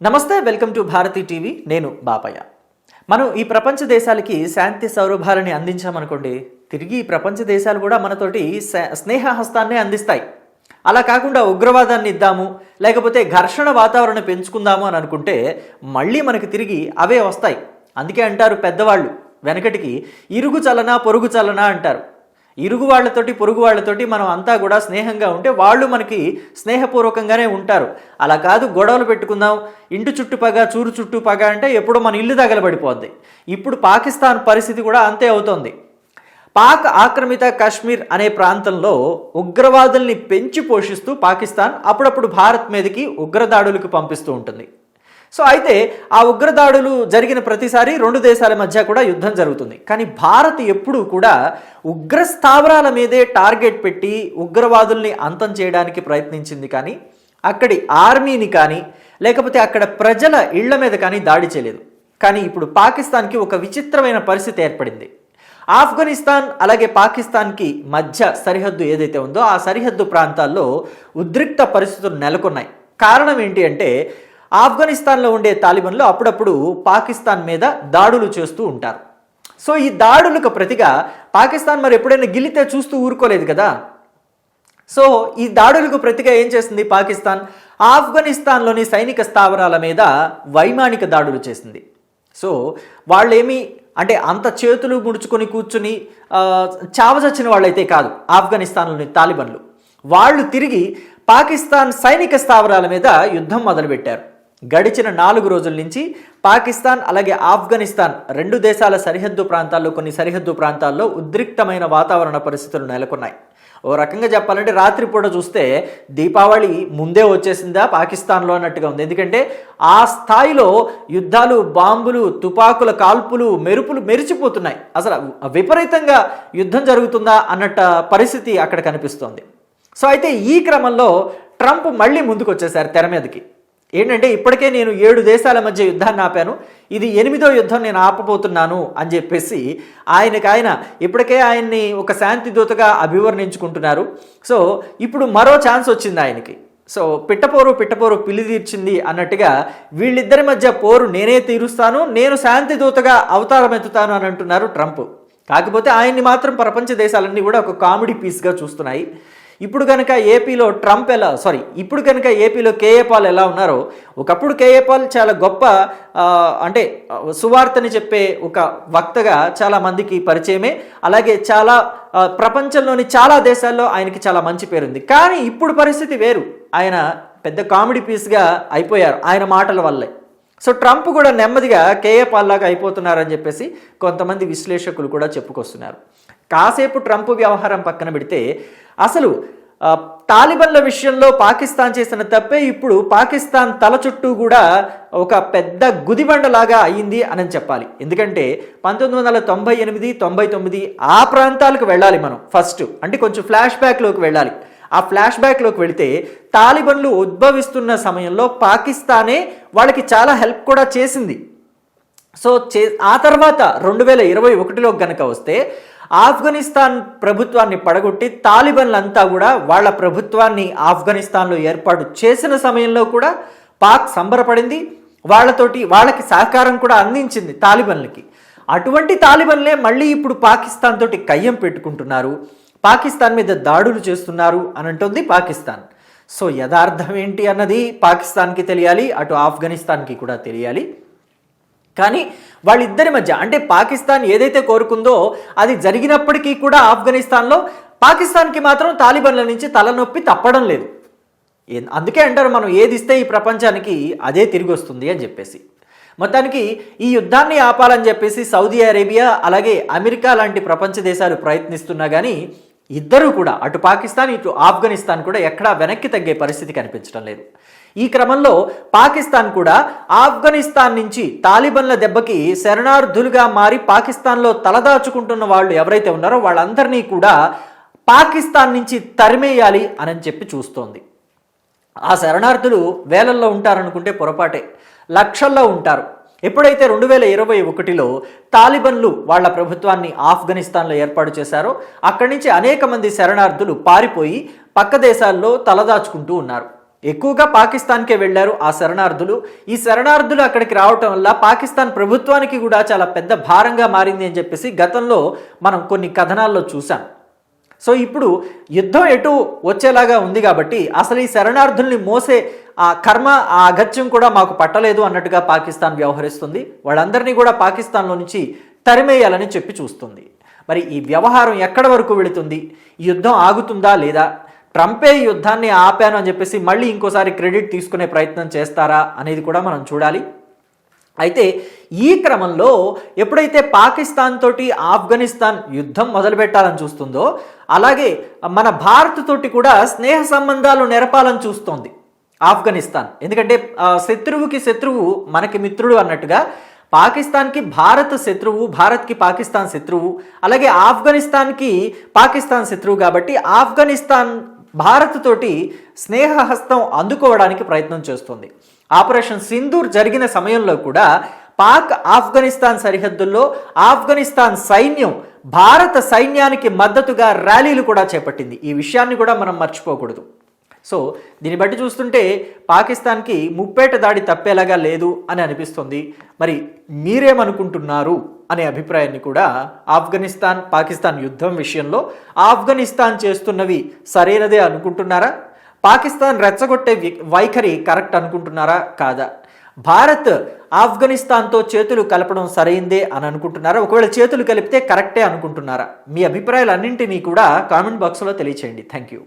నమస్తే welcome to Bharati TV. నేను బాపయ్య. మనం ఈ ప్రపంచ దేశాలకి శాంతి సౌరభాలని అందించామనుకోండి తిరిగి ఈ ప్రపంచ దేశాలు కూడా మనతోటి స్నేహ హస్తాన్నే అందిస్తాయి. అలా కాకుండా ఉగ్రవాదాన్ని ఇద్దాము లేకపోతే ఘర్షణ వాతావరణం పెంచుకుందాము అని అనుకుంటే మళ్ళీ మనకి తిరిగి అవే వస్తాయి. అందుకే అంటారు పెద్దవాళ్ళు వెనకటికి ఇరుగు చలన పొరుగు చలన అంటారు. ఇరుగు వాళ్ళతోటి పొరుగు వాళ్ళతోటి మనం అంతా కూడా స్నేహంగా ఉంటే వాళ్ళు మనకి స్నేహపూర్వకంగానే ఉంటారు. అలా కాదు గొడవలు పెట్టుకుందాం ఇంటి చుట్టూ పగ చూరు చుట్టూ పగ అంటే ఎప్పుడో మన ఇల్లు తగలబడిపోద్ది. ఇప్పుడు పాకిస్తాన్ పరిస్థితి కూడా అంతే అవుతోంది. పాక్ ఆక్రమిత కాశ్మీర్ అనే ప్రాంతంలో ఉగ్రవాదుల్ని పెంచి పోషిస్తూ పాకిస్తాన్ అప్పుడప్పుడు భారత్ మీదకి ఉగ్రదాడులకు పంపిస్తూ ఉంటుంది. సో అయితే ఆ ఉగ్రదాడులు జరిగిన ప్రతిసారి రెండు దేశాల మధ్య కూడా యుద్ధం జరుగుతుంది. కానీ భారత్ ఎప్పుడూ కూడా ఉగ్ర స్థావరాల మీదే టార్గెట్ పెట్టి ఉగ్రవాదుల్ని అంతం చేయడానికి ప్రయత్నించింది కానీ అక్కడి ఆర్మీని కానీ లేకపోతే అక్కడ ప్రజల ఇళ్ళ మీద కానీ దాడి చేయలేదు. కానీ ఇప్పుడు పాకిస్తాన్కి ఒక విచిత్రమైన పరిస్థితి ఏర్పడింది. ఆఫ్ఘనిస్తాన్ అలాగే పాకిస్తాన్కి మధ్య సరిహద్దు ఏదైతే ఉందో ఆ సరిహద్దు ప్రాంతాల్లో ఉద్రిక్త పరిస్థితులు నెలకొన్నాయి. కారణం ఏంటి అంటే ఆఫ్ఘనిస్తాన్లో ఉండే తాలిబన్లు అప్పుడప్పుడు పాకిస్తాన్ మీద దాడులు చేస్తూ ఉంటారు. సో ఈ దాడులకు ప్రతిగా పాకిస్తాన్ మరి ఎప్పుడైనా గిలితే చూస్తూ ఊరుకోలేదు కదా? సో ఈ దాడులకు ప్రతిగా ఏం చేసింది పాకిస్తాన్? ఆఫ్ఘనిస్తాన్లోని సైనిక స్థావరాల మీద వైమానిక దాడులు చేసింది. సో వాళ్ళేమి అంటే అంత చేతులు ముడుచుకొని కూర్చుని చావచచ్చిన వాళ్ళైతే కాదు ఆఫ్ఘనిస్తాన్లోని తాలిబన్లు. వాళ్ళు తిరిగి పాకిస్తాన్ సైనిక స్థావరాల మీద యుద్ధం మొదలుపెట్టారు. గడిచిన నాలుగు రోజుల నుంచి పాకిస్తాన్ అలాగే ఆఫ్ఘనిస్తాన్ రెండు దేశాల సరిహద్దు ప్రాంతాల్లో కొన్ని సరిహద్దు ప్రాంతాల్లో ఉద్రిక్తమైన వాతావరణ పరిస్థితులు నెలకొన్నాయి. ఓ రకంగా చెప్పాలంటే రాత్రిపూట చూస్తే దీపావళి ముందే వచ్చేసిందా పాకిస్తాన్లో అన్నట్టుగా ఉంది. ఎందుకంటే ఆ స్థాయిలో యుద్ధాలు బాంబులు తుపాకుల కాల్పులు మెరుపులు మెరిచిపోతున్నాయి. అసలు విపరీతంగా యుద్ధం జరుగుతుందా అన్నట్ట పరిస్థితి అక్కడ కనిపిస్తోంది. సో అయితే ఈ క్రమంలో ట్రంప్ మళ్ళీ ముందుకు వచ్చేసారు తెర మీదకి. ఏంటంటే ఇప్పటికే నేను ఏడు దేశాల మధ్య యుద్ధాన్ని ఆపాను. ఇది ఎనిమిదో యుద్ధం నేను ఆపబోతున్నాను అని చెప్పేసి ఆయనకి ఆయన ఇప్పటికే ఆయన్ని ఒక శాంతి దూతగా అభివర్ణించుకుంటున్నారు. సో ఇప్పుడు మరో ఛాన్స్ వచ్చింది ఆయనకి. సో పిట్టపోరు పిట్టపోరు పిల్లి తీర్చింది అన్నట్టుగా వీళ్ళిద్దరి మధ్య పోరు నేనే తీరుస్తాను నేను శాంతి దూతగా అవతారం ఎత్తుతాను అని అంటున్నారు ట్రంప్. కాకపోతే ఆయన్ని మాత్రం ప్రపంచ దేశాలన్నీ కూడా ఒక కామెడీ పీస్గా చూస్తున్నాయి. ఇప్పుడు కనుక ఏపీలో ట్రంప్ ఎలా సారీ ఇప్పుడు కనుక ఏపీలో కేఏ పాల్ ఎలా ఉన్నారో ఒకప్పుడు కేఏ పాల్ చాలా గొప్ప అంటే సువార్తని చెప్పే ఒక వక్తగా చాలా మందికి పరిచయమే. అలాగే చాలా ప్రపంచంలోని చాలా దేశాల్లో ఆయనకి చాలా మంచి పేరుంది. కానీ ఇప్పుడు పరిస్థితి వేరు. ఆయన పెద్ద కామెడీ పీస్గా అయిపోయారు ఆయన మాటల వల్లే. సో ట్రంప్ కూడా నెమ్మదిగా కేఏ పాల్లాగా అయిపోతున్నారని చెప్పేసి కొంతమంది విశ్లేషకులు కూడా చెప్పుకొస్తున్నారు. కాసేపు ట్రంప్ వ్యవహారం పక్కన పెడితే అసలు తాలిబన్ల విషయంలో పాకిస్తాన్ చేసిన తప్పే ఇప్పుడు పాకిస్తాన్ తల చుట్టూ కూడా ఒక పెద్ద గుదిబండలాగా అయ్యింది అని చెప్పాలి. ఎందుకంటే పంతొమ్మిది వందల తొంభై ఎనిమిది తొంభై తొమ్మిది ఆ ప్రాంతాలకు వెళ్ళాలి మనం ఫస్ట్. అంటే కొంచెం ఫ్లాష్ బ్యాక్లోకి వెళ్ళాలి. ఆ ఫ్లాష్ బ్యాక్లోకి వెళితే తాలిబన్లు ఉద్భవిస్తున్న సమయంలో పాకిస్తానే వాళ్ళకి చాలా హెల్ప్ కూడా చేసింది. సో చే ఆ తర్వాత రెండు వేల ఇరవై ఒకటిలో గనక వస్తే ఆఫ్ఘనిస్తాన్ ప్రభుత్వాన్ని పడగొట్టి తాలిబన్లంతా కూడా వాళ్ళ ప్రభుత్వాన్ని ఆఫ్ఘనిస్తాన్లో ఏర్పాటు చేసిన సమయంలో కూడా పాక్ సంబరపడింది. వాళ్ళతోటి వాళ్ళకి సహకారం కూడా అందించింది తాలిబన్లకి. అటువంటి తాలిబన్లే మళ్ళీ ఇప్పుడు పాకిస్తాన్ తోటి కయ్యం పెట్టుకుంటున్నారు. పాకిస్తాన్ మీద దాడులు చేస్తున్నారు అని అంటుంది పాకిస్తాన్. సో యథార్థం ఏంటి అన్నది పాకిస్తాన్కి తెలియాలి అటు ఆఫ్ఘనిస్తాన్కి కూడా తెలియాలి. కానీ వాళ్ళిద్దరి మధ్య అంటే పాకిస్తాన్ ఏదైతే కోరుకుందో అది జరిగినప్పటికీ కూడా ఆఫ్ఘనిస్తాన్లో పాకిస్తాన్కి మాత్రం తాలిబన్ల నుంచి తలనొప్పి తప్పడం లేదు. ఏ- అందుకే అంటారు మనం ఏది ఇస్తే ఈ ప్రపంచానికి అదే తిరిగి వస్తుంది అని చెప్పేసి. మొత్తానికి ఈ యుద్ధాన్ని ఆపాలని చెప్పేసి సౌదీ అరేబియా అలాగే అమెరికా లాంటి ప్రపంచ దేశాలు ప్రయత్నిస్తున్నా కానీ ఇద్దరూ కూడా అటు పాకిస్తాన్ ఇటు ఆఫ్ఘనిస్తాన్ కూడా ఎక్కడా వెనక్కి తగ్గే పరిస్థితి కనిపించడం లేదు. ఈ క్రమంలో పాకిస్తాన్ కూడా ఆఫ్ఘనిస్తాన్ నుంచి తాలిబన్ల దెబ్బకి శరణార్థులుగా మారి పాకిస్తాన్లో తలదాచుకుంటున్న వాళ్ళు ఎవరైతే ఉన్నారో వాళ్ళందరినీ కూడా పాకిస్తాన్ నుంచి తరిమేయాలి అని చెప్పి చూస్తోంది. ఆ శరణార్థులు వేలల్లో ఉంటారనుకుంటే పొరపాటే. లక్షల్లో ఉంటారు. ఎప్పుడైతే రెండు వేల ఇరవై ఒకటిలో తాలిబన్లు వాళ్ళ ప్రభుత్వాన్ని ఆఫ్ఘనిస్తాన్లో ఏర్పాటు చేశారో అక్కడి నుంచి అనేక మంది శరణార్థులు పారిపోయి పక్క దేశాల్లో తలదాచుకుంటూ ఉన్నారు. ఎక్కువగా పాకిస్తాన్కే వెళ్ళారు ఆ శరణార్థులు. ఈ శరణార్థులు అక్కడికి రావటం వల్ల పాకిస్తాన్ ప్రభుత్వానికి కూడా చాలా పెద్ద భారంగా మారింది అని చెప్పేసి గతంలో మనం కొన్ని కథనాల్లో చూసాం సో ఇప్పుడు యుద్ధం ఎటు వచ్చేలాగా ఉంది కాబట్టి అసలు ఈ శరణార్థుల్ని మోసే ఆ కర్మ ఆ అగత్యం కూడా మాకు పట్టలేదు అన్నట్టుగా పాకిస్తాన్ వ్యవహరిస్తుంది. వాళ్ళందరినీ కూడా పాకిస్తాన్లో నుంచి తరిమేయాలని చెప్పి చూస్తుంది. మరి ఈ వ్యవహారం ఎక్కడ వరకు వెళుతుంది? ఈ యుద్ధం ఆగుతుందా లేదా? ట్రంపే యుద్ధాన్ని ఆపాను అని చెప్పేసి మళ్ళీ ఇంకోసారి క్రెడిట్ తీసుకునే ప్రయత్నం చేస్తారా అనేది కూడా మనం చూడాలి. అయితే ఈ క్రమంలో ఎప్పుడైతే పాకిస్తాన్ తోటి ఆఫ్ఘనిస్తాన్ యుద్ధం మొదలుపెట్టాలని చూస్తుందో అలాగే మన భారత్ తోటి కూడా స్నేహ సంబంధాలు నెరపాలని చూస్తోంది ఆఫ్ఘనిస్తాన్. ఎందుకంటే శత్రువుకి శత్రువు మనకి మిత్రుడు అన్నట్టుగా పాకిస్తాన్కి భారత్ శత్రువు భారత్కి పాకిస్తాన్ శత్రువు అలాగే ఆఫ్ఘనిస్తాన్కి పాకిస్తాన్ శత్రువు కాబట్టి ఆఫ్ఘనిస్తాన్ భారత్ తోటి స్నేహహస్తం అందుకోవడానికి ప్రయత్నం చేస్తుంది. ఆపరేషన్ సింధూర్ జరిగిన సమయంలో కూడా పాక్ ఆఫ్ఘనిస్తాన్ సరిహద్దుల్లో ఆఫ్ఘనిస్తాన్ సైన్యం భారత సైన్యానికి మద్దతుగా ర్యాలీలు కూడా చేపట్టింది. ఈ విషయాన్ని కూడా మనం మర్చిపోకూడదు. సో దీన్ని బట్టి చూస్తుంటే పాకిస్తాన్కి ముప్పేట దాడి తప్పేలాగా లేదు అని అనిపిస్తుంది. మరి మీరేమనుకుంటున్నారు అనే అభిప్రాయాన్ని కూడా ఆఫ్ఘనిస్తాన్ పాకిస్తాన్ యుద్ధం విషయంలో ఆఫ్ఘనిస్తాన్ చేస్తున్నవి సరైనదే అనుకుంటున్నారా? పాకిస్తాన్ రెచ్చగొట్టే వైఖరి కరెక్ట్ అనుకుంటున్నారా? కాదా. భారత్ ఆఫ్ఘనిస్తాన్తో చేతులు కలపడం సరైందే అని అనుకుంటున్నారా? ఒకవేళ చేతులు కలిపితే కరెక్టే అనుకుంటున్నారా? మీ అభిప్రాయాలన్నింటినీ కూడా కామెంట్ బాక్స్లో తెలియచేయండి. Thank you.